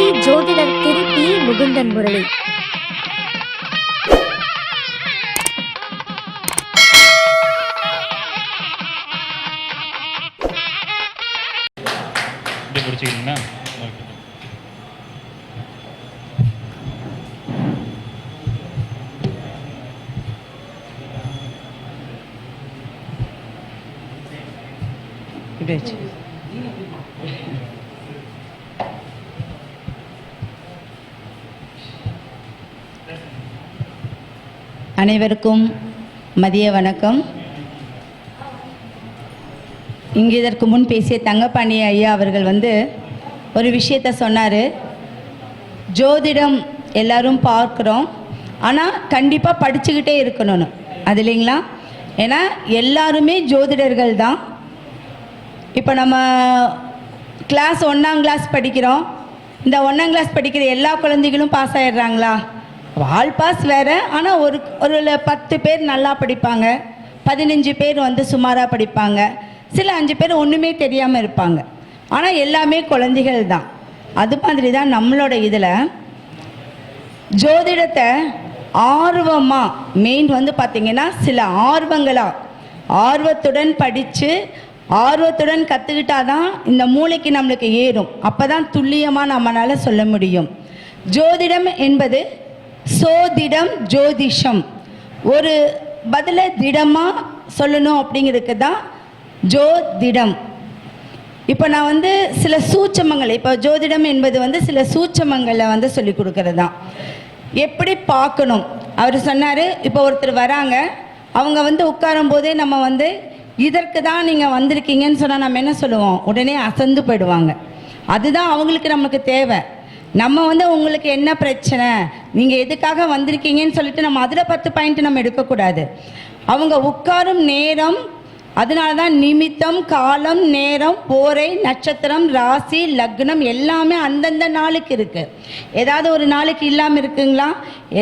பிரசித்தி ஜோதிடர் திரு பி முகுந்தன் முரளி. இப்படி பிடிச்சிக்கிறீங்களா ஓகே இப்படி வச்சு அனைவருக்கும் மதிய வணக்கம். இங்கு இதற்கு முன் பேசிய தங்கப்பாணி ஐயா அவர்கள் வந்து ஒரு விஷயத்த சொன்னார். ஜோதிடம் எல்லாரும் பார்க்குறோம். ஆனால் கண்டிப்பாக படிச்சுக்கிட்டே இருக்கணும்னு. அது இல்லைங்களா? ஏன்னா எல்லாருமே ஜோதிடர்கள் தான். இப்போ நம்ம கிளாஸ் ஒன்றாம் கிளாஸ் படிக்கிறோம். இந்த ஒன்றாம் கிளாஸ் படிக்கிற எல்லா குழந்தைகளும் பாஸ் ஆகிடுறாங்களா ஆல் பாஸ் வேறு. ஆனால் ஒரு ஒரு பத்து பேர் நல்லா படிப்பாங்க. பதினஞ்சு பேர் வந்து சுமாராக படிப்பாங்க. சில அஞ்சு பேர் ஒன்றுமே தெரியாமல் இருப்பாங்க. ஆனால் எல்லாமே குழந்தைகள் தான். அது மாதிரி தான் நம்மளோட இதில் ஜோதிடத்தை ஆர்வமாக மெயின் வந்து பார்த்திங்கன்னா சில ஆர்வங்களாக ஆர்வத்துடன் படித்து ஆர்வத்துடன் கற்றுக்கிட்டா தான் இந்த மூளைக்கு நம்மளுக்கு ஏறும். அப்போ தான் துல்லியமாக நம்மளால் சொல்ல முடியும். ஜோதிடம் என்பது சோதிடம் ஜோதிஷம். ஒரு பதிலை திடமாக சொல்லணும் அப்படிங்கிறதுக்கு தான் ஜோதிடம். இப்போ நான் வந்து சில சூச்சமங்கள் இப்போ ஜோதிடம் என்பது வந்து சில சூட்சமங்களை வந்து சொல்லி கொடுக்கறது தான். எப்படி பார்க்கணும்? அவர் சொன்னார் இப்போ ஒருத்தர் வராங்க அவங்க வந்து உட்காரும் போதே நம்ம வந்து இதற்கு தான் நீங்கள் வந்திருக்கீங்கன்னு சொன்னால் நம்ம என்ன சொல்லுவோம்? உடனே அசந்து போயிடுவாங்க. அதுதான் அவங்களுக்கு நமக்கு தேவை. நம்ம வந்து உங்களுக்கு என்ன பிரச்சனை? நீங்கள் எதுக்காக வந்திருக்கீங்கன்னு சொல்லிட்டு நம்ம அதில் பத்து பாயிண்ட் நம்ம எடுக்கக்கூடாது. அவங்க உட்காரும் நேரம் அதனால தான் நிமித்தம் காலம் நேரம் போரை நட்சத்திரம் ராசி லக்னம் எல்லாமே அந்தந்த நாளுக்கு இருக்கு. ஏதாவது ஒரு நாளுக்கு இல்லாமல் இருக்குங்களா?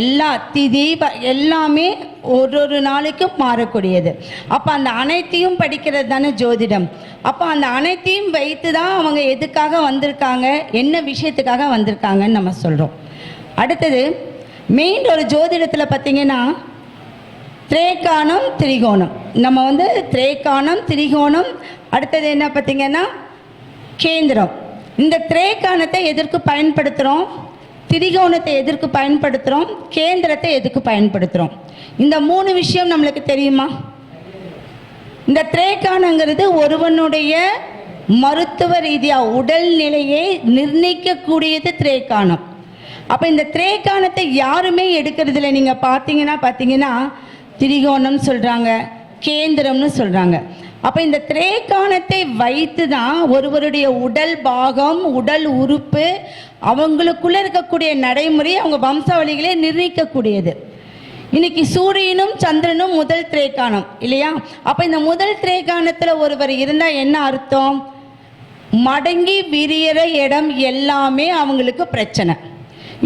எல்லா திதி எல்லாமே ஒரு ஒரு நாளைக்கும் மாறக்கூடியது. அப்போ அந்த அனைத்தையும் படிக்கிறது தானே ஜோதிடம். அப்போ அந்த அனைத்தையும் வைத்து தான் அவங்க எதுக்காக வந்திருக்காங்க? என்ன விஷயத்துக்காக வந்திருக்காங்கன்னு நம்ம சொல்கிறோம் அடுத்தது மெயின் ஒரு ஜோதிடத்தில் பார்த்தீங்கன்னா திரேக்கானம் திரிகோணம். நம்ம வந்து திரேக்கானம் திரிகோணம் அடுத்தது என்ன பார்த்தீங்கன்னா கேந்திரம். இந்த திரேக்கானத்தை எதற்கு பயன்படுத்துகிறோம் திரிகோணத்தை எதற்கு பயன்படுத்துகிறோம் கேந்திரத்தை எதுக்கு பயன்படுத்துகிறோம் இந்த மூணு விஷயம் நம்மளுக்கு தெரியுமா? இந்த திரேக்கானங்கிறது ஒருவனுடைய மருத்துவ ரீதியாக உடல்நிலையை நிர்ணயிக்கக்கூடியது திரேக்கானம். அப்போ இந்த திரேக்கானத்தை யாருமே எடுக்கிறதில்ல. நீங்கள் பார்த்தீங்கன்னா பார்த்தீங்கன்னா திரிகோணம் சொல்கிறாங்க கேந்திரம்னு சொல்கிறாங்க அப்போ இந்த திரேக்கானத்தை வைத்து தான் ஒருவருடைய உடல் பாகம் உடல் உறுப்பு அவங்களுக்குள்ளே இருக்கக்கூடிய நடைமுறை அவங்க வம்சாவளிகளே நிர்ணயிக்கக்கூடியது. இன்னைக்கு சூரியனும் சந்திரனும் முதல் திரேக்கானம் இல்லையா? அப்ப இந்த முதல் திரேக்கானத்துல ஒருவர் இருந்தா என்ன அர்த்தம்? மடங்கி விரியற இடம் எல்லாமே அவங்களுக்கு பிரச்சனை.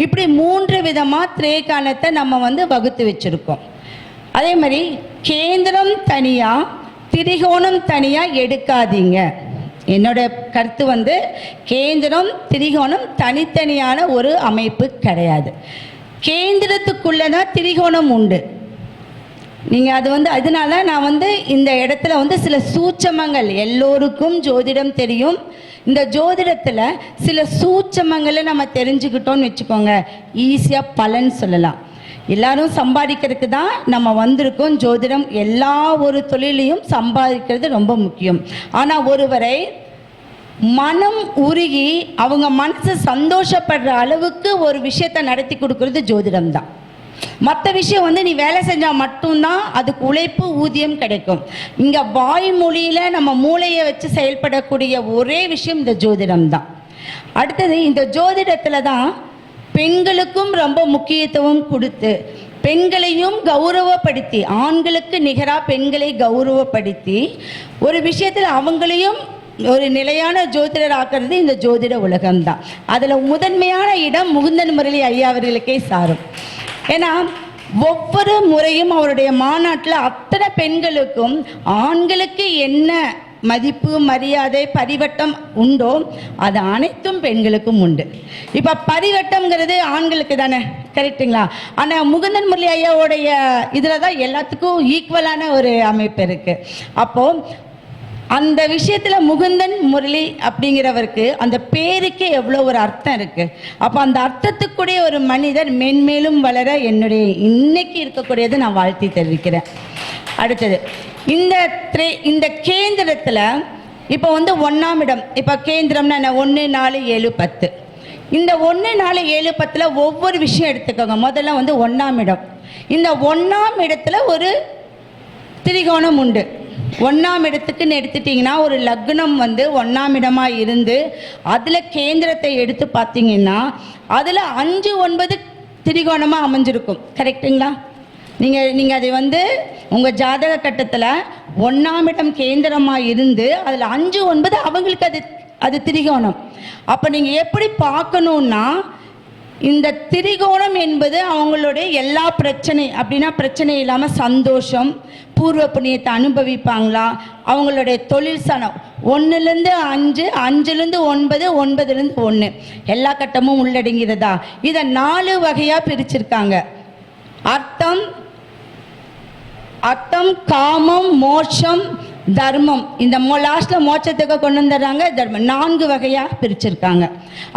இப்படி மூன்று விதமா திரேக்கானத்தை நம்ம வந்து வகுத்து வச்சிருக்கோம். அதே மாதிரி கேந்திரம் தனியாக திரிகோணம் தனியாக எடுக்காதீங்க. என்னோட கருத்து வந்து கேந்திரம் திரிகோணம் தனித்தனியான ஒரு அமைப்பு கிடையாது. கேந்திரத்துக்குள்ளே தான் திரிகோணம் உண்டு. நீங்கள் அது வந்து அதனால நான் வந்து இந்த இடத்துல வந்து சில சூட்சமங்கள் எல்லோருக்கும் ஜோதிடம் தெரியும். இந்த ஜோதிடத்தில் சில சூட்சமங்களை நம்ம தெரிஞ்சுக்கிட்டோம்னு வச்சுக்கோங்க. ஈஸியாக பலன் சொல்லலாம். எல்லாரும் சம்பாதிக்கிறதுக்கு தான் நம்ம வந்திருக்கோம். ஜோதிடம் எல்லா ஒரு தொழிலையும் சம்பாதிக்கிறது ரொம்ப முக்கியம். ஆனால் ஒருவரை மனம் உருகி அவங்க மனசு சந்தோஷப்படுற அளவுக்கு ஒரு விஷயத்தை நடத்தி கொடுக்கறது ஜோதிடம் தான். மற்ற விஷயம் வந்து நீ வேலை செஞ்சால் மட்டும்தான் அதுக்கு உழைப்பு ஊதியம் கிடைக்கும். இங்கே வாய்மொழியில் நம்ம மூளையை வச்சு செயல்படக்கூடிய ஒரே விஷயம் இந்த ஜோதிடம் தான். அடுத்தது இந்த ஜோதிடத்தில் தான் பெண்களுக்கும் ரொம்ப முக்கியத்துவம் கொடுத்து பெண்களையும் கௌரவப்படுத்தி ஆண்களுக்கு நிகராக பெண்களை கௌரவப்படுத்தி ஒரு விஷயத்தில் அவங்களையும் ஒரு நிலையான ஜோதிடர் ஆக்கிறது இந்த ஜோதிட உலகம்தான். அதில் முதன்மையான இடம் முகுந்தன் முரளி ஐயா அவர்களுக்கே சாரும். ஏன்னா ஒவ்வொரு முறையும் அவருடைய மாநாட்டில் அத்தனை பெண்களுக்கும் ஆண்களுக்கு என்ன மதிப்பு மரியாதை பரிவட்டம் உண்டோ? அது அனைத்தும் பெண்களுக்கும் உண்டு. இப்போ பரிவட்டம்ங்கிறது ஆண்களுக்கு தானே கரெக்டுங்களா ஆனால் முகுந்தன் முரளி ஐயாவுடைய இதில் தான் எல்லாத்துக்கும் ஈக்குவலான ஒரு அமைப்பு இருக்குது அப்போது அந்த விஷயத்தில் முகுந்தன் முரளி அப்படிங்கிறவருக்கு அந்த பேருக்கே எவ்வளோ ஒரு அர்த்தம் இருக்குது அப்போ அந்த அர்த்தத்துக்குடைய ஒரு மனிதர் மென்மேலும் வளர என்னுடைய இன்னைக்கு இருக்கக்கூடியதை நான் வாழ்த்தி தெரிவிக்கிறேன் அடுத்தது இந்த த்ரே இந்த கேந்திரத்தில் இப்போ வந்து ஒன்றாம் இடம். இப்போ கேந்திரம்னா என்ன? ஒன்று நாலு ஏழு பத்து. இந்த ஒன்று நாலு ஏழு பத்தில் ஒவ்வொரு விஷயம் எடுத்துக்கோங்க. முதல்ல வந்து ஒன்றாம் இடம். இந்த ஒன்றாம் இடத்துல ஒரு திரிகோணம் உண்டு. ஒன்றாம் இடத்துக்குன்னு எடுத்துட்டிங்கன்னா ஒரு லக்னம் வந்து ஒன்றாம் இடமாக இருந்து அதில் கேந்திரத்தை எடுத்து பார்த்தீங்கன்னா அதில் அஞ்சு ஒன்பது திரிகோணமாக அமைஞ்சிருக்கும். கரெக்டுங்களா நீங்கள் நீங்கள் அதை வந்து உங்கள் ஜாதக கட்டத்தில் ஒன்றாம் இடம் கேந்திரமாக இருந்து அதில் அஞ்சு ஒன்பது அவங்களுக்கு அது அது திரிகோணம். அப்போ நீங்கள் எப்படி பார்க்கணுன்னா இந்த திரிகோணம் என்பது அவங்களுடைய எல்லா பிரச்சனை அப்படின்னா பிரச்சனை இல்லாமல் சந்தோஷம் பூர்வ புண்ணியத்தை அனுபவிப்பாங்களா அவங்களுடைய தொழில் சனம். ஒன்றுலேருந்து அஞ்சு அஞ்சுலேருந்து ஒன்பது ஒன்பதுலேருந்து ஒன்று எல்லா கட்டமும் உள்ளடங்கிறதா இதை நாலு வகையாக பிரிச்சிருக்காங்க. அர்த்தம் அர்த்தம் காமம் மோட்சம் தர்மம். இந்த மோ லாஸ்ட்டில் மோட்சத்துக்கு கொண்டு வந்துடுறாங்க தர்மம். நான்கு வகையாக பிரிச்சிருக்காங்க.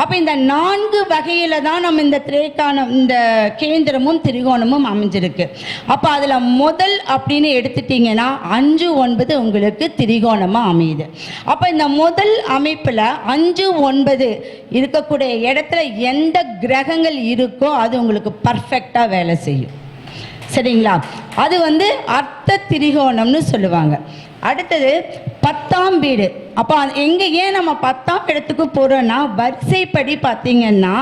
அப்போ இந்த நான்கு வகையில் தான் நம்ம இந்த திரேக்கான இந்த கேந்திரமும் திரிகோணமும் அமைஞ்சிருக்கு. அப்போ அதில் முதல் அப்படின்னு எடுத்துட்டீங்கன்னா அஞ்சு ஒன்பது உங்களுக்கு திரிகோணமாக அமையுது. அப்போ இந்த முதல் அமைப்பில் அஞ்சு ஒன்பது இருக்கக்கூடிய இடத்துல எந்த கிரகங்கள் இருக்கோ அது உங்களுக்கு பர்ஃபெக்டா வேலை செய்யும். சரிங்களா? அது வந்து அர்த்த திரிகோணம்னு சொல்லுவாங்க. அடுத்தது பத்தாம் வீடு. அப்போ எங்கே ஏன் நம்ம பத்தாம் இடத்துக்கு போகிறோன்னா வரிசைப்படி பார்த்தீங்கன்னா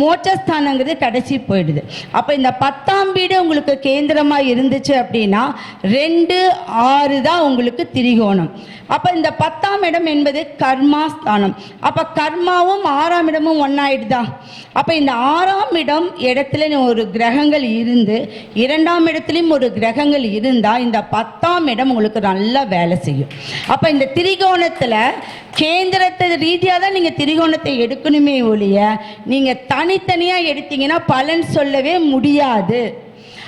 மோட்சஸ்தானங்கிறது கடைசி போயிடுது. அப்போ இந்த பத்தாம் வீடு உங்களுக்கு கேந்திரமாக இருந்துச்சு அப்படின்னா ரெண்டு ஆறு தான் உங்களுக்கு திரிகோணம். அப்போ இந்த பத்தாம் இடம் என்பது கர்மா ஸ்தானம் அப்போ கர்மாவும் ஆறாம் இடமும் ஒன்றாயிடுதா அப்போ இந்த ஆறாம் இடம் இடத்துல ஒரு கிரகங்கள் இருந்து இரண்டாம் இடத்துலையும் ஒரு கிரகங்கள் இருந்தால் இந்த பத்தாம் இடம் உங்களுக்கு நல்லா வேலை செய்யும். அப்போ இந்த திரிகோணத்தில் கேந்திரத்தை ரீதியாக தான் நீங்கள் திரிகோணத்தை எடுக்கணுமே ஒழிய நீங்கள் தனித்தனியாக எடுத்தீங்கன்னா பலன் சொல்லவே முடியாது.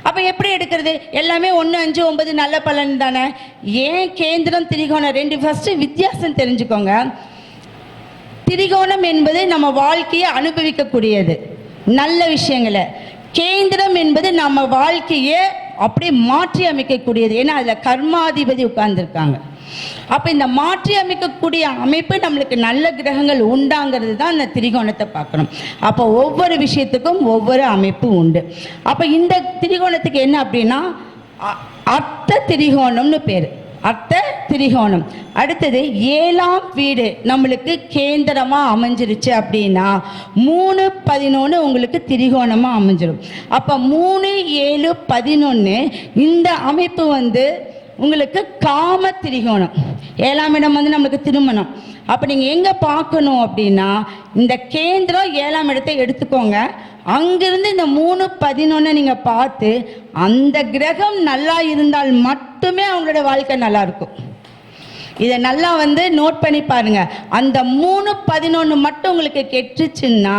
அப்போ எப்படி எடுக்கிறது? எல்லாமே ஒன்று அஞ்சு ஒன்பது நல்ல பலன் தானே? ஏன் கேந்திரம் திரிகோணம் ரெண்டு ஃபஸ்ட்டு வித்தியாசம் தெரிஞ்சுக்கோங்க. திரிகோணம் என்பது நம்ம வாழ்க்கையை அனுபவிக்கக்கூடியது. நல்ல விஷயங்களை. கேந்திரம் என்பது நம்ம வாழ்க்கையை அப்படியே மாற்றி அமைக்கக்கூடியது. ஏன்னா அதில் கர்மாதிபதி உட்கார்ந்துருக்காங்க. அப்போ இந்த மாற்றி அமைக்கக்கூடிய அமைப்பு நம்மளுக்கு நல்ல கிரகங்கள் உண்டாங்கிறது தான் அந்த திரிகோணத்தை பார்க்கணும். அப்போ ஒவ்வொரு விஷயத்துக்கும் ஒவ்வொரு அமைப்பு உண்டு. அப்போ இந்த திரிகோணத்துக்கு என்ன அப்படின்னா அ- அர்த்த திரிகோணம்னு பேர். அர்த்த திரிகோணம். அடுத்தது ஏழாம் வீடு நம்மளுக்கு கேந்திரமாக அமைஞ்சிருச்சு அப்படின்னா மூணு பதினொன்று உங்களுக்கு திரிகோணமாக அமைஞ்சிடும் அப்போ மூணு ஏழு பதினொன்று இந்த அமைப்பு வந்து உங்களுக்கு காம திரிகோணம். ஏழாம் இடம் வந்து நம்மளுக்கு திருமணம். அப்போ நீங்கள் எங்கே பார்க்கணும் அப்படின்னா இந்த கேந்திரம் ஏழாம் இடத்தை எடுத்துக்கோங்க. அங்கிருந்து இந்த மூணு பதினொன்று நீங்கள் பார்த்து அந்த கிரகம் நல்லா இருந்தால் மட்டுமே அவங்களோட வாழ்க்கை நல்லாயிருக்கும் இதை நல்லா வந்து நோட் பண்ணி பாருங்க. அந்த மூணு பதினொன்று மட்டும் உங்களுக்கு கெட்டுச்சுன்னா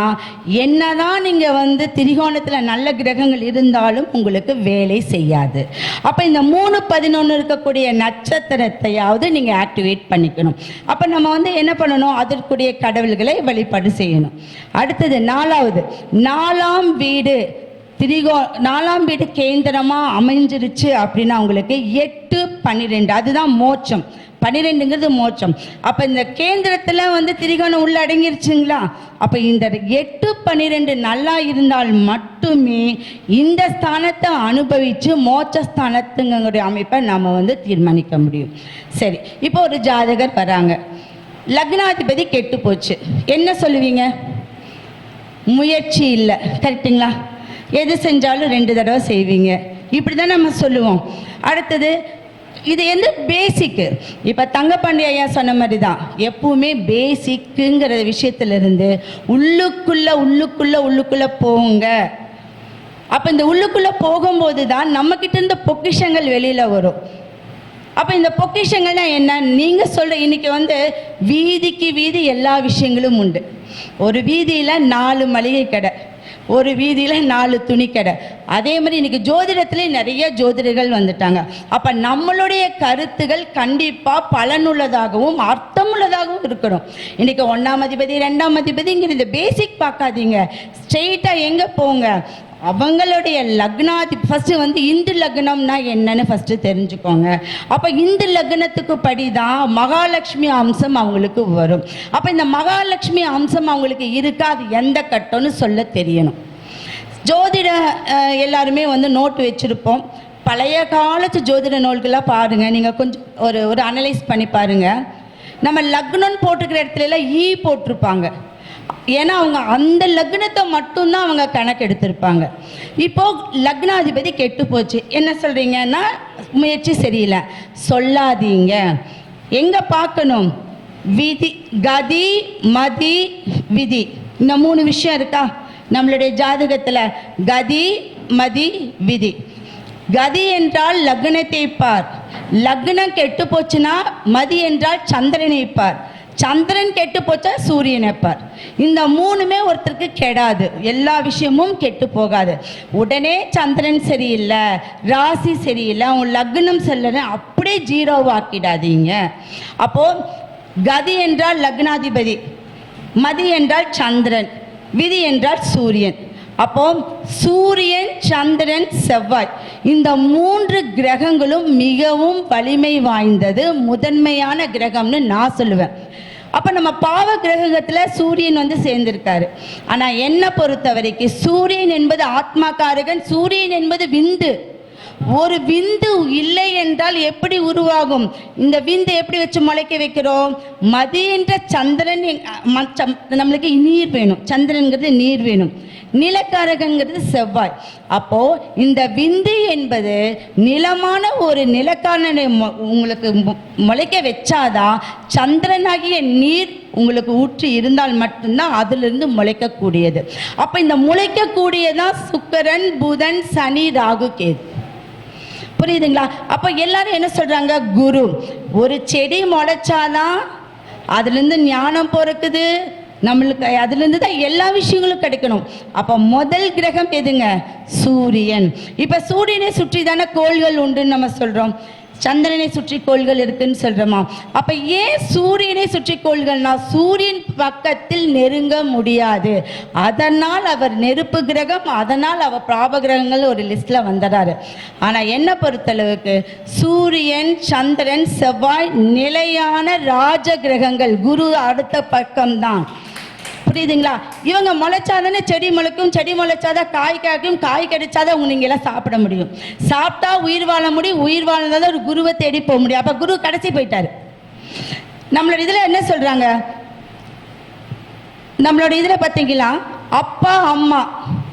என்னதான் நீங்கள் வந்து திரிகோணத்தில் நல்ல கிரகங்கள் இருந்தாலும் உங்களுக்கு வேலை செய்யாது. அப்போ இந்த மூணு பதினொன்று இருக்கக்கூடிய நட்சத்திரத்தையாவது நீங்கள் ஆக்டிவேட் பண்ணிக்கணும். அப்போ நம்ம வந்து என்ன பண்ணணும்? அதற்குரிய கடவுள்களை வழிபாடு செய்யணும். அடுத்தது நாலாவது நாலாம் வீடு திரிகோ நாலாம் வீடு கேந்திரமாக அமைஞ்சிருச்சு அப்படின்னா உங்களுக்கு எட்டு பன்னிரெண்டு அதுதான் மோட்சம். பன்னிரெண்டுங்கிறது மோட்சம். அப்போ இந்த கேந்திரத்தில் வந்து திரிகோணம் உள்ள அடங்கிருச்சுங்களா? அப்போ இந்த எட்டு பன்னிரெண்டு நல்லா இருந்தால் மட்டுமே இந்த ஸ்தானத்தை அனுபவித்து மோட்ச ஸ்தானத்துங்களுடைய அமைப்பை நம்ம வந்து தீர்மானிக்க முடியும். சரி இப்போ ஒரு ஜாதகர் வராங்க. லக்னாதிபதி கெட்டு போச்சு. என்ன சொல்லுவீங்க? முயற்சி இல்லை. கரெக்டுங்களா எது செஞ்சாலும் ரெண்டு தடவை செய்வீங்க. இப்படி தான் நம்ம சொல்லுவோம். அடுத்தது இது வந்து பேசிக்கு இப்போ தங்கப்பாண்டி ஐயா சொன்ன மாதிரி தான் எப்பவுமே பேசிக்குங்கிற விஷயத்திலிருந்து உள்ளுக்குள்ள உள்ளுக்குள்ள உள்ளுக்குள்ள போங்க. அப்போ இந்த உள்ளுக்குள்ள போகும்போது தான் நம்மக்கிட்ட இருந்த பொக்கிஷங்கள் வெளியில் வரும். அப்போ இந்த பொக்கிஷங்கள்னா என்ன? நீங்கள் சொல்கிற இன்னைக்கு வந்து வீதிக்கு வீதி எல்லா விஷயங்களும் உண்டு. ஒரு வீதியில் நாலு மளிகை கடை. ஒரு வீதியில் நாலு துணிக்கடை. அதே மாதிரி இன்றைக்கி ஜோதிடத்துலேயும் நிறைய ஜோதிடர்கள் வந்துட்டாங்க. அப்போ நம்மளுடைய கருத்துகள் கண்டிப்பாக பலனுள்ளதாகவும் அர்த்தமுள்ளதாகவும் இருக்கணும். இன்றைக்கி ஒன்றாம் அதிபதி ரெண்டாம் அதிபதிங்கிற இந்த பேசிக் பார்க்காதீங்க ஸ்ட்ரெயிட்டாக எங்கே போங்க? அவங்களுடைய லக்னாதி ஃபஸ்ட்டு வந்து இந்து லக்னம்னா என்னன்னு ஃபஸ்ட்டு தெரிஞ்சுக்கோங்க. அப்போ இந்து லக்னத்துக்கு படி தான் மகாலட்சுமி அம்சம் அவங்களுக்கு வரும். அப்போ இந்த மகாலட்சுமி அம்சம் அவங்களுக்கு இருக்கா? அது எந்த கட்டம்னு சொல்ல தெரியணும். ஜோதிட எல்லாருமே வந்து நோட்டு வச்சுருப்போம். பழைய காலத்து ஜோதிட நூல்களாக பாருங்கள் நீங்கள் கொஞ்சம் ஒரு ஒரு அனலைஸ் பண்ணி பாருங்கள் நம்ம லக்னம்னு போட்டுருக்கிற இடத்துல எல்லாம் ஈ போட்டிருப்பாங்க. ஏன்னா அவங்க அந்த லக்னத்தை மட்டும்தான் அவங்க கணக்கு எடுத்திருப்பாங்க. இப்போ லக்னாதிபதி கெட்டு போச்சு. என்ன சொல்றீங்கன்னா முயற்சி சரியில்லை. சொல்லாதீங்க. எங்க பார்க்கணும்? விதி கதி மதி விதி. இந்த மூணு விஷயம் இருக்கா? நம்மளுடைய ஜாதகத்தில் கதி மதி விதி. கதி என்றால் லக்னத்தை பார். லக்னம் கெட்டு போச்சுன்னா மதி என்றால் சந்திரனை பார். சந்திரன் கெட்டு போச்சா சூரியன் எப்பார் இந்த மூணுமே ஒருத்தருக்கு கெடாது. எல்லா விஷயமும் கெட்டு போகாது. உடனே சந்திரன் சரியில்லை ராசி சரியில்லை உன் லக்னம் செல்லன அப்படியே ஜீரோவாக்கிடாதீங்க அப்போ கதி என்றால் லக்னாதிபதி மதி என்றால் சந்திரன் விதி என்றால் சூரியன். அப்போ சூரியன் சந்திரன் செவ்வாய் இந்த மூன்று கிரகங்களும் மிகவும் வலிமை வாய்ந்தது முதன்மையான கிரகம்னு நான் சொல்லுவேன். அப்போ நம்ம பாவ கிரகத்தில் சூரியன் வந்து சேர்ந்திருக்காரு. ஆனால் என்னை பொறுத்த வரைக்கும் சூரியன் என்பது ஆத்மாக்காரகன் சூரியன் என்பது விந்து. ஒரு விந்து இல்லை என்றால் எப்படி உருவாகும்? இந்த விந்து எப்படி வச்சு முளைக்க வைக்கிறோம்? மதி என்ற சந்திரன் நம்மளுக்கு நீர் வேணும். சந்திரன்கிறது நீர் வேணும். நிலக்காரகங்கிறது செவ்வாய். அப்போ இந்த விந்து என்பது நிலமான ஒரு நிலக்காரனை உங்களுக்கு முளைக்க வச்சாதான் சந்திரனாகிய நீர் உங்களுக்கு ஊற்றி இருந்தால் மட்டும்தான் அதிலிருந்து முளைக்கக்கூடியது. அப்போ இந்த முளைக்கக்கூடியதான் சுக்கரன் புதன் சனி ராகு கேது. புரியுதுங்களா? அப்போ எல்லாரும் என்ன சொல்றாங்க? குரு ஒரு செடி முளைச்சாதான் அதுலேருந்து ஞானம் பிறக்குது. நம்மளுக்கு அதுலேருந்து தான் எல்லா விஷயங்களும் கிடைக்கணும். அப்போ முதல் கிரகம் எதுங்க? சூரியன். இப்போ சூரியனை சுற்றி தானே கோள்கள் உண்டுன்னு நம்ம சொல்கிறோம் சந்திரனை சுற்றி கோள்கள் இருக்குன்னு சொல்கிறோமா அப்போ ஏன் சூரியனை சுற்றி கோள்கள்னா சூரியன் பக்கத்தில் நெருங்க முடியாது. அதனால் அவர் நெருப்பு கிரகம் அதனால் அவர் பிராப கிரகங்கள் ஒரு லிஸ்ட்டில் வந்துடுறாரு ஆனால் என்ன பொறுத்தளவுக்கு? சூரியன் சந்திரன் செவ்வாய் நிலையான ராஜ கிரகங்கள் குரு அடுத்த பக்கம்தான். புரியுதுங்களா? இவங்க முளைச்சாதானே செடி முளைக்கும் செடி முளைச்சாதான் காய் காய்க்கும் காய் கிடைச்சாதான் உங்க நீங்க எல்லாம் சாப்பிட முடியும். சாப்பிட்டா உயிர் வாழ முடியும் உயிர் வாழ்ந்தாதான் ஒரு குருவை தேடி போக முடியும். அப்ப குரு கடைசி போயிட்டாரு. நம்மளோட இதுல என்ன சொல்றாங்க? நம்மளோட இதில் பார்த்தீங்களா அப்பா அம்மா.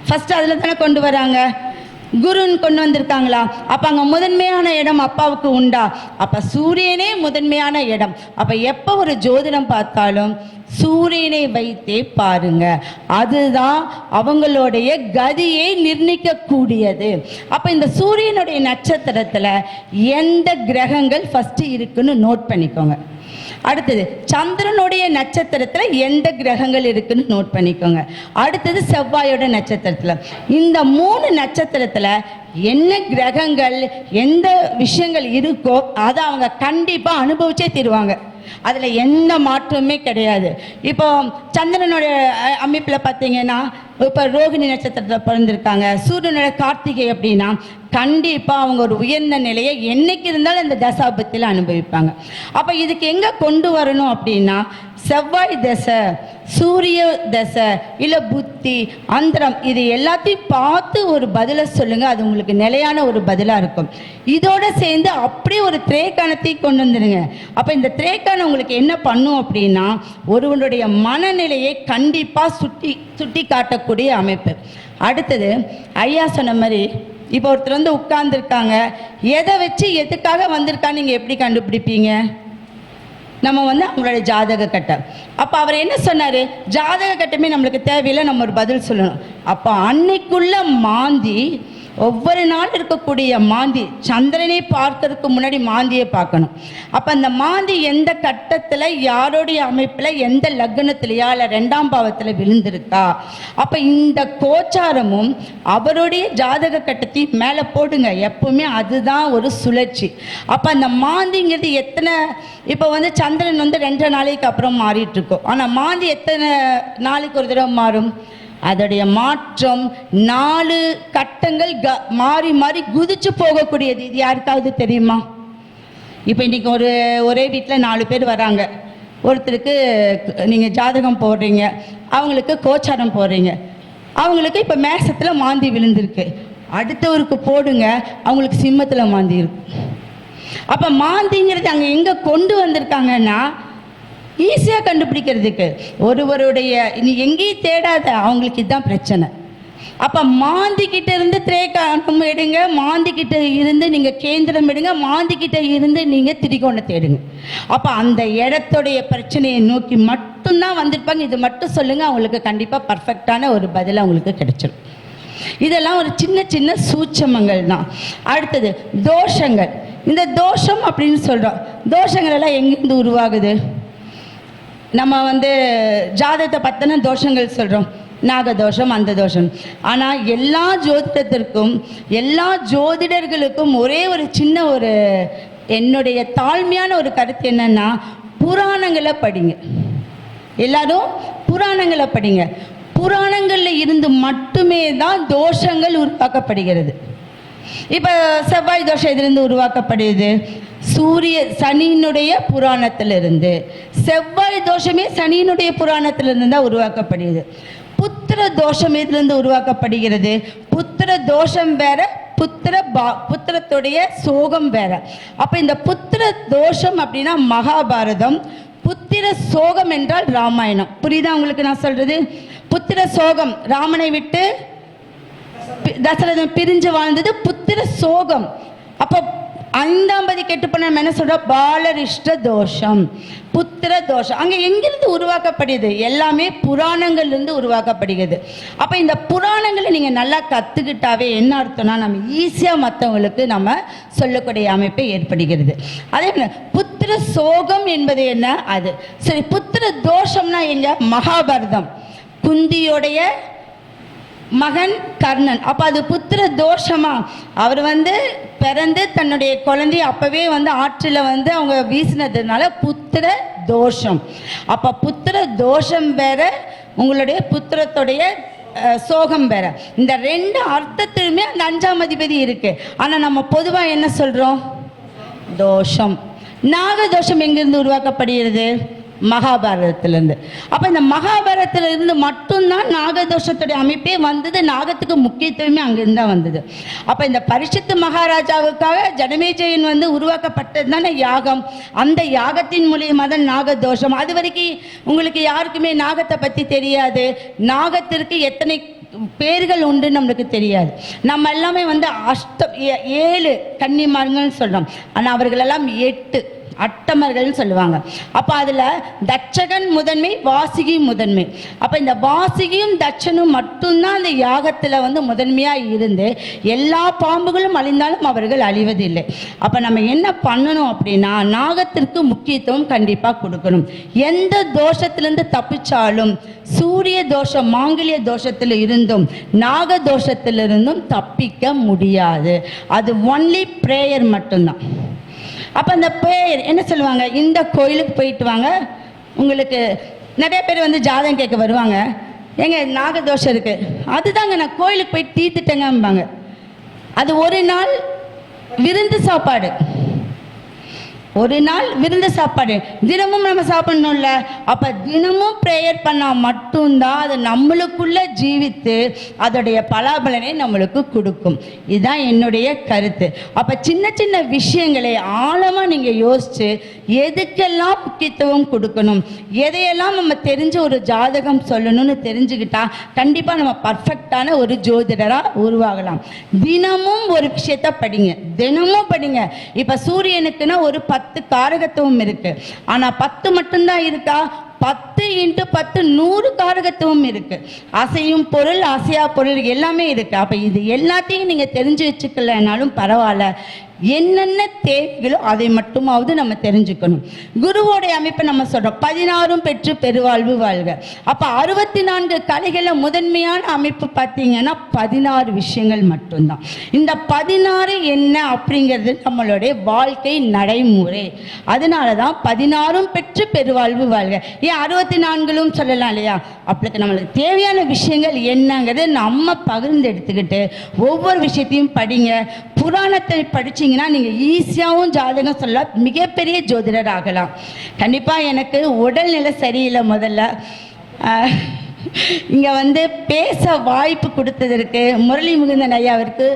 ஃபர்ஸ்ட் அதில் தானே கொண்டு வராங்க? குருன்னு கொண்டு வந்திருக்காங்களா? அப்போ அங்கே முதன்மையான இடம் அப்பாவுக்கு உண்டா? அப்போ சூரியனே முதன்மையான இடம். அப்போ எப்போ ஒரு ஜோதிடம் பார்த்தாலும் சூரியனை வைத்தே பாருங்க. அதுதான் அவங்களுடைய கதியை நிர்ணயிக்கக்கூடியது. அப்போ இந்த சூரியனுடைய நட்சத்திரத்தில் எந்த கிரகங்கள் ஃபஸ்ட்டு இருக்குன்னு நோட் பண்ணிக்கோங்க. அடுத்தது சந்திரனுடைய நட்சத்திரத்தில் எந்த கிரகங்கள் இருக்குன்னு நோட் பண்ணிக்கோங்க. அடுத்தது செவ்வாயோட நட்சத்திரத்தில். இந்த மூணு நட்சத்திரத்தில் என்ன கிரகங்கள் எந்த விஷயங்கள் இருக்கோ அதை அவங்க கண்டிப்பாக அனுபவிச்சே தீருவாங்க. அதில் எந்த மாற்றமுமே கிடையாது. இப்போ சந்திரனுடைய அமைப்பில் பார்த்தீங்கன்னா இப்போ ரோகிணி நட்சத்திரத்தில் பிறந்திருக்காங்க. சூரியனோட கார்த்திகை அப்படின்னா கண்டிப்பாக அவங்க ஒரு உயர்ந்த நிலையை என்னைக்கு இருந்தாலும் இந்த தசாபத்தில் அனுபவிப்பாங்க. அப்போ இதுக்கு எங்கே கொண்டு வரணும் அப்படின்னா செவ்வாய் தசை சூரிய தசை இல்லை புத்தி அந்தரம் இது எல்லாத்தையும் பார்த்து ஒரு பதிலை சொல்லுங்கள் அது உங்களுக்கு நிலையான ஒரு பதிலாக இருக்கும். இதோடு சேர்ந்து அப்படியே ஒரு திரேக்கானத்தையும் கொண்டு வந்துடுங்க அப்போ இந்த திரேக்கானம் உங்களுக்கு என்ன பண்ணும் அப்படின்னா ஒருவனுடைய மனநிலையை கண்டிப்பாக சுட்டி சுட்டி காட்டக்கூடிய அமைப்பு. அடுத்தது ஐயா சொன்ன மாதிரி இப்போ ஒருத்தர் வந்து உட்கார்ந்துருக்காங்க. எதை வச்சு எதுக்காக வந்திருக்கான்னு நீங்கள் எப்படி கண்டுபிடிப்பீங்க? நம்ம வந்து அவங்களோட ஜாதக கட்டம். அப்போ அவர் என்ன சொன்னார்? ஜாதக கட்டமே நம்மளுக்கு தேவையில்லை நம்ம ஒரு பதில் சொல்லணும். அப்போ அன்னைக்குள்ள மாந்தி ஒவ்வொரு நாள் இருக்கக்கூடிய மாந்தி சந்திரனை பார்க்கறதுக்கு முன்னாடி மாந்தியை பார்க்கணும். அப்போ அந்த மாந்தி எந்த கட்டத்தில் யாருடைய அமைப்பில் எந்த லக்னத்திலையா இல்லை ரெண்டாம் பாவத்தில் விழுந்திருக்கா? அப்போ இந்த கோச்சாரமும் அவருடைய ஜாதக கட்டத்தையும் மேலே போடுங்க. எப்பவுமே அதுதான் ஒரு சுழற்சி. அப்போ அந்த மாந்திங்கிறது எத்தனை இப்போ வந்து சந்திரன் வந்து ரெண்டு நாளைக்கு அப்புறம் மாறிட்டு இருக்கும் ஆனால் மாந்தி எத்தனை நாளைக்கு ஒரு தடவை மாறும்? அதோடைய மாற்றம் நாலு கட்டங்கள் க மாறி மாறி குதிச்சு போகக்கூடியது. இது யாருக்காவது தெரியுமா? இப்போ இன்றைக்கி ஒரு ஒரே வீட்டில் நாலு பேர் வராங்க. ஒருத்தருக்கு நீங்கள் ஜாதகம் போடுறீங்க. அவங்களுக்கு கோச்சாரம் போடுறீங்க. அவங்களுக்கு இப்போ மேசத்தில் மாந்தி விழுந்திருக்கு. அடுத்தவருக்கு போடுங்க அவங்களுக்கு சிம்மத்தில் மாந்தி இருக்கு. அப்போ மாந்திங்கிறது அங்கே எங்கே கொண்டு வந்திருக்காங்கன்னா ஈஸியாக கண்டுபிடிக்கிறதுக்கு. ஒருவருடைய நீ எங்கேயும் தேடாத அவங்களுக்கு இதுதான் பிரச்சனை. அப்போ மாந்திக்கிட்ட இருந்து திரேக்கானம் எடுங்க மாந்திக்கிட்ட இருந்து நீங்கள் கேந்திரம் எடுங்க மாந்திக்கிட்ட இருந்து நீங்கள் திரிகோணத்தை தேடுங்க. அப்போ அந்த இடத்துடைய பிரச்சனையை நோக்கி மட்டும்தான் வந்திருப்பாங்க. இது மட்டும் சொல்லுங்கள் அவங்களுக்கு கண்டிப்பாக பர்ஃபெக்டான ஒரு பதில் அவங்களுக்கு கிடைச்சிடும் இதெல்லாம் ஒரு சின்ன சின்ன சூட்சமங்கள் தான். அடுத்தது தோஷங்கள். இந்த தோஷம் அப்படின்னு சொல்கிறோம் தோஷங்கள் எல்லாம் எங்கேருந்து உருவாகுது? நம்ம வந்து ஜாதகத்தை பற்றின தோஷங்கள் சொல்கிறோம் நாகதோஷம் அந்த தோஷம் ஆனால் எல்லா ஜோதிடத்திற்கும் எல்லா ஜோதிடர்களுக்கும் ஒரே ஒரு சின்ன ஒரு என்னுடைய தாழ்மையான ஒரு கருத்து என்னன்னா புராணங்களை படிங்க. எல்லாரும் புராணங்களை படிங்க. புராணங்களில் இருந்து மட்டுமே தான் தோஷங்கள் உருவாக்கப்படுகிறது. இப்போ செவ்வாய் தோஷம் எதிலிருந்து உருவாக்கப்படுது. சூரிய சனியினுடைய புராணத்திலிருந்து. செவ்வாய் தோஷமே சனியினுடைய புராணத்திலிருந்து தான் உருவாக்கப்படுகிறது. புத்திர தோஷம் எதிலிருந்து உருவாக்கப்படுகிறது? புத்திர தோஷம் வேற புத்திர பா புத்திரத்துடைய சோகம் வேற. அப்போ இந்த புத்திர தோஷம் அப்படின்னா மகாபாரதம். புத்திர சோகம் என்றால் ராமாயணம். புரியுதா உங்களுக்கு நான் சொல்றது? புத்திர சோகம் ராமனை விட்டு தசரதன் பிரிஞ்சு வாழ்ந்தது புத்திர சோகம். அப்போ ஐந்தாம் பதி கெட்டு போன நம்ம என்ன சொல்ற? பாலரிஷ்ட தோஷம். புத்திர தோஷம். அங்க எங்கிருந்து உருவாக்கப்படுது? எல்லாமே புராணங்கள்ல இருந்து உருவாக்கப்படுகிறது. அப்ப இந்த புராணங்களை நீங்க நல்லா கத்துக்கிட்டாவே என்ன அர்த்தம்னா நம்ம ஈஸியா மற்றவங்களுக்கு நம்ம சொல்லக்கூடிய அமைப்பு ஏற்படுகிறது. அதே புத்திர சோகம் என்பது என்ன? அது. சரி புத்திர தோஷம்னா எங்க? மகாபாரதம். குந்தியோடைய மகன் கர்ணன். அப்போ அது புத்திர தோஷமா? அவர் வந்து பிறந்து தன்னுடைய குழந்தைய அப்பவே வந்து ஆற்றில் வந்து அவங்க வீசினதுனால புத்திர தோஷம். அப்போ புத்திர தோஷம் வேற உங்களுடைய புத்திரத்துடைய சோகம் வேற. இந்த ரெண்டு அர்த்தத்திலுமே அந்த அஞ்சாம் அதிபதி இருக்கு. ஆனால் நம்ம பொதுவாக என்ன சொல்கிறோம் தோஷம். நாகதோஷம் எங்கிருந்து உருவாக்கப்படுகிறது? மகாபாரதத்திலேருந்து. அப்போ இந்த மகாபாரதத்திலிருந்து மட்டும்தான் நாகதோஷத்துடைய அமைப்பே வந்தது நாகத்துக்கு முக்கியத்துவமே அங்கேருந்து தான் வந்தது. அப்போ இந்த பரிசுத்து மகாராஜாவுக்காக ஜனமேஜயன் வந்து உருவாக்கப்பட்டது தானே யாகம். அந்த யாகத்தின் மூலியமாக தான் நாகதோஷம். அது வரைக்கும் உங்களுக்கு யாருக்குமே நாகத்தை பற்றி தெரியாது. நாகத்திற்கு எத்தனை பேர்கள் உண்டு நம்மளுக்கு தெரியாது. நம்ம எல்லாமே வந்து அஷ்டம் ஏ- ஏழு கன்னிமார்கள்னு சொல்கிறோம் ஆனால் அவர்களெல்லாம் எட்டு. அட்டமர்கள்னு சொல்லுவாங்க. அப்போ அதில் தட்சகன் முதன்மை வாசிகி முதன்மை. அப்போ இந்த வாசிகியும் தட்சனும் மட்டும்தான் அந்த யாகத்தில் வந்து முதன்மையாக இருந்து எல்லா பாம்புகளும் அழிந்தாலும் அவர்கள் அழிவதில்லை. அப்போ நம்ம என்ன பண்ணணும் அப்படின்னா நாகத்திற்கு முக்கியத்துவம் கண்டிப்பாக கொடுக்கணும். எந்த தோஷத்திலிருந்து தப்பிச்சாலும் சூரிய தோஷம் மாங்கல்ய தோஷத்தில் இருந்தும் நாக தோஷத்திலிருந்தும் தப்பிக்க முடியாது. அது ஒன்லி ப்ரேயர் மட்டும்தான். அப்போ அந்த பேர் என்ன சொல்லுவாங்க? இந்த கோயிலுக்கு போயிட்டு வாங்க. உங்களுக்கு நிறைய பேர் வந்து ஜாதகம் கேட்க வருவாங்க. ஏங்க நாகதோஷம் இருக்கு. அதுதாங்க நான் கோயிலுக்கு போய் தீர்த்துட்டேங்கம்பாங்க. அது ஒரு நாள் விருந்து சாப்பாடு. ஒரு நாள் விருந்து சாப்பாடு. தினமும் நம்ம சாப்பிடணும்ல. அப்போ தினமும் ப்ரேயர் பண்ணால் மட்டும்தான் அது நம்மளுக்குள்ள ஜீவித்து அதோடைய பலாபலனை நம்மளுக்கு கொடுக்கும். இதுதான் என்னுடைய கருத்து. அப்போ சின்ன சின்ன விஷயங்களை ஆழமாக நீங்கள் யோசித்து எதுக்கெல்லாம் முக்கியத்துவம் கொடுக்கணும்? எதையெல்லாம் நம்ம தெரிஞ்ச ஒரு ஜாதகம் சொல்லணும்னு தெரிஞ்சுக்கிட்டா கண்டிப்பாக நம்ம பர்ஃபெக்டான ஒரு ஜோதிடராக உருவாகலாம். தினமும் ஒரு விஷயத்த படிங்க. தினமும் படிங்க. இப்போ சூரியனுக்குன்னா ஒரு பத்து பத்து காரகத்துவம் இருக்கு. ஆனால் பத்து மட்டும்தான் இருக்கா? பத்து இன்ட்டு பத்து நூறு காரகத்துவம் இருக்கு. அசையும் பொருள் அசையா பொருள் எல்லாமே இருக்கு. அப்ப இது எல்லாத்தையும் நீங்க தெரிஞ்சு வச்சுக்கலனாலும் பரவாயில்ல. என்னென்ன தேவைகளோ அதை மட்டுமாவது நம்ம தெரிஞ்சுக்கணும். குருவோடைய அமைப்பை நம்ம சொல்றோம். பதினாறும் பெற்று பெருவாழ்வு வாழ்க. அப்ப அறுபத்தி நான்கு கலைகளில் முதன்மையான அமைப்பு பார்த்தீங்கன்னா பதினாறு விஷயங்கள் மட்டும்தான். இந்த பதினாறு என்ன அப்படிங்கிறது நம்மளுடைய வாழ்க்கை நடைமுறை. அதனால தான் பதினாறும் பெற்று பெருவாழ்வு வாழ்க. ஏன் அறுபத்தி நான்களும் சொல்லலாம் இல்லையா? அப்படி நம்மளுக்கு தேவையான விஷயங்கள் என்னங்கிறத நம்ம பகிர்ந்து எடுத்துக்கிட்டு ஒவ்வொரு விஷயத்தையும் படிங்க. புராணத்தை இருந்தீங்கன்னா நீங்கள் ஈஸியாகவும் ஜாதகம் சொல்ல மிகப்பெரிய ஜோதிடர் ஆகலாம் கண்டிப்பாக எனக்கு உடல்நிலை சரியில்லை முதல்ல. இங்கே வந்து பேச வாய்ப்பு கொடுத்ததற்கு முரளி முகுந்தன் ஐயாவிற்கு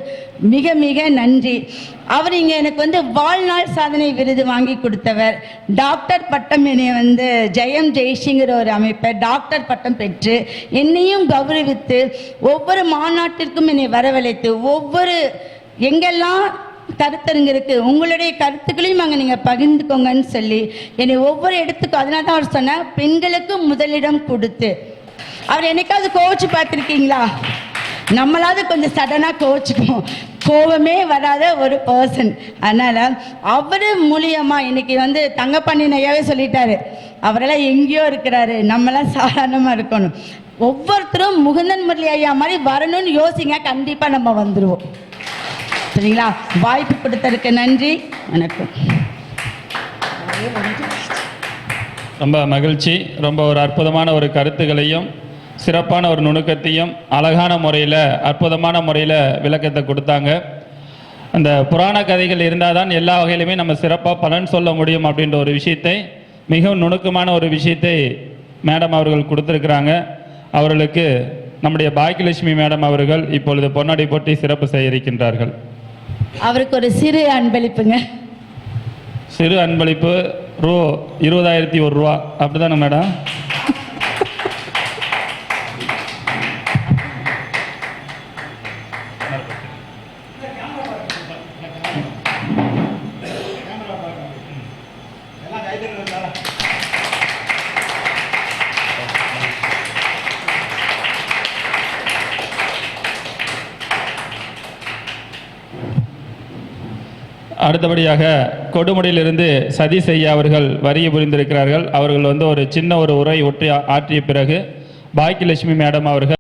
மிக மிக நன்றி. அவர் இங்கே எனக்கு வந்து வாழ்நாள் சாதனை விருது வாங்கி கொடுத்தவர். டாக்டர் பட்டம் என்னை வந்து ஜெயம் ஜெய்சிங்கிற ஒரு அமைப்பை டாக்டர் பட்டம் பெற்று என்னையும் கௌரவித்து ஒவ்வொரு மாநாட்டிற்கும் என்னை வரவழைத்து ஒவ்வொரு எங்கெல்லாம் கருத்தரங்கு இருக்குது உங்களுடைய கருத்துக்களையும் அங்கே நீங்கள் பகிர்ந்துக்கோங்கன்னு சொல்லி என்னை ஒவ்வொரு இடத்துக்கும் அதனால தான் அவர் சொன்னார் பெண்களுக்கு முதலிடம் கொடுத்து. அவர் என்னைக்காவது கோவிச்சு பார்த்துருக்கீங்களா? நம்மளாவது கொஞ்சம் சடனாக கோவச்சுக்குவோம். கோவமே வராத ஒரு பர்சன் அதனால் அவர் மூலியமாக இன்னைக்கு வந்து தங்கப்பண்ணி ஐயாவே சொல்லிட்டாரு. அவரெல்லாம் எங்கேயோ இருக்கிறாரு. நம்மளாம் சாதாரணமாக இருக்கணும். ஒவ்வொருத்தரும் முகுந்தன் முரளி ஐயா மாதிரி வரணும்னு யோசிங்க. கண்டிப்பாக நம்ம வந்துடுவோம் சரிங்களா? வாய்ப்பு கொடுத்ததுக்கு நன்றி. வணக்கம். ரொம்ப மகிழ்ச்சி. ரொம்ப ஒரு அற்புதமான ஒரு கருத்துக்களையும் சிறப்பான ஒரு நுணுக்கத்தையும் அழகான முறையில் அற்புதமான முறையில் விளக்கத்தை கொடுத்தாங்க. அந்த புராண கதைகள் இருந்தால் தான் எல்லா வகையிலுமே நம்ம சிறப்பாக பலன் சொல்ல முடியும் அப்படின்ற ஒரு விஷயத்தை மிகவும் நுணுக்கமான ஒரு விஷயத்தை மேடம் அவர்கள் கொடுத்துருக்குறாங்க. அவர்களுக்கு நம்முடைய பாக்கியலட்சுமி மேடம் அவர்கள் இப்பொழுது பொன்னாடி போட்டி சிறப்பு செய்திருக்கின்றார்கள். அவருக்கு ஒரு சிறு அன்பளிப்புங்க. சிறு அன்பளிப்பு ரூ இருபதாயிரத்தி ஒரு ரூபா. அப்படிதானே மேடம்? அடுத்தபடியாக கொடுமுடியிலிருந்து சதி செய்ய அவர்கள் வரிய புரிந்திருக்கிறார்கள். அவர்கள் வந்து ஒரு சின்ன ஒரு உரை ஒற்றி ஆற்றிய பிறகு பாக்கியலட்சுமி மேடம் அவர்கள்